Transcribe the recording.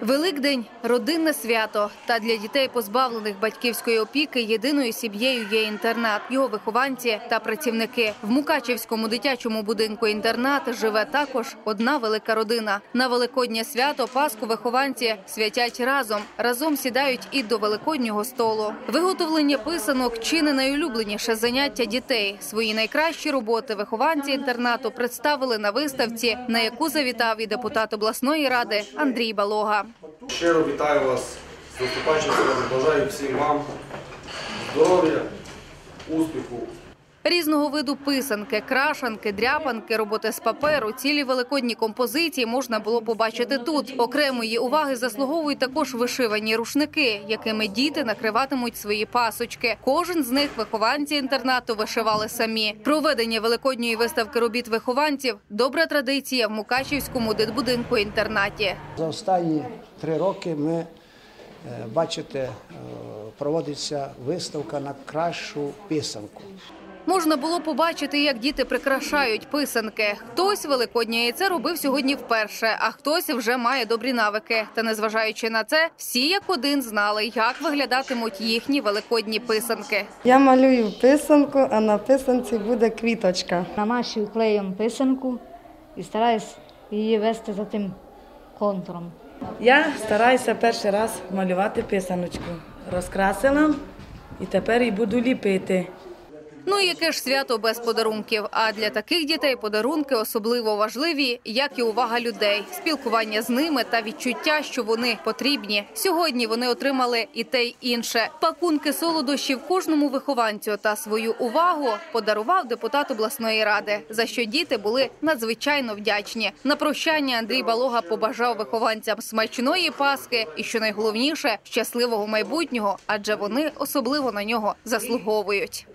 Великдень родинне свято. Та для дітей, позбавлених батьківської опіки, єдиною сім'єю є інтернат, його вихованці та працівники. В Мукачівському дитячому будинку інтернат живе також одна велика родина. На великоднє свято Пасху вихованці святять разом. Разом сідають і до великоднього столу. Виготовлення писанок чи не найулюбленіше заняття дітей. Свої найкращі роботи вихованці інтернату представили на виставці, на яку завітав і депутат обласної ради Андрій Балога. Щиро вітаю вас з наступаючим святом. Бажаю всім вам здоров'я, успіху. Різного виду писанки, крашанки, дряпанки, роботи з паперу, цілі великодні композиції можна було побачити тут. Окремої уваги заслуговують також вишивані рушники, якими діти накриватимуть свої пасочки. Кожен з них вихованці інтернату вишивали самі. Проведення великодньої виставки робіт вихованців добра традиція в Мукачівському дитбудинку інтернаті. За останні три роки ми е, бачите, е, проводиться виставка на кращу писанку. Можна було побачити, як діти прикрашають писанки. Хтось великоднє яйце робив сьогодні вперше, а хтось вже має добрі навики. Та незважаючи на це, всі як один знали, як виглядатимуть їхні великодні писанки. Я малюю писанку, а на писанці буде квіточка. намащую клеєм писанку і стараюсь її вести за тим контуром. Я стараюся перший раз малювати писаночку. Розкрасила і тепер і буду ліпити. Ну яке ж свято без подарунків? А для таких дітей подарунки особливо важливі, як і увага людей, спілкування з ними та відчуття, що вони потрібні. Сьогодні вони отримали і те, й інше. Пакунки солодощів кожному вихованцю та свою увагу подарував депутат обласної ради, за що діти були надзвичайно вдячні. На прощання Андрій Балога побажав вихованцям смачної паски і, що найголовніше, щасливого майбутнього, адже вони особливо на нього заслуговують.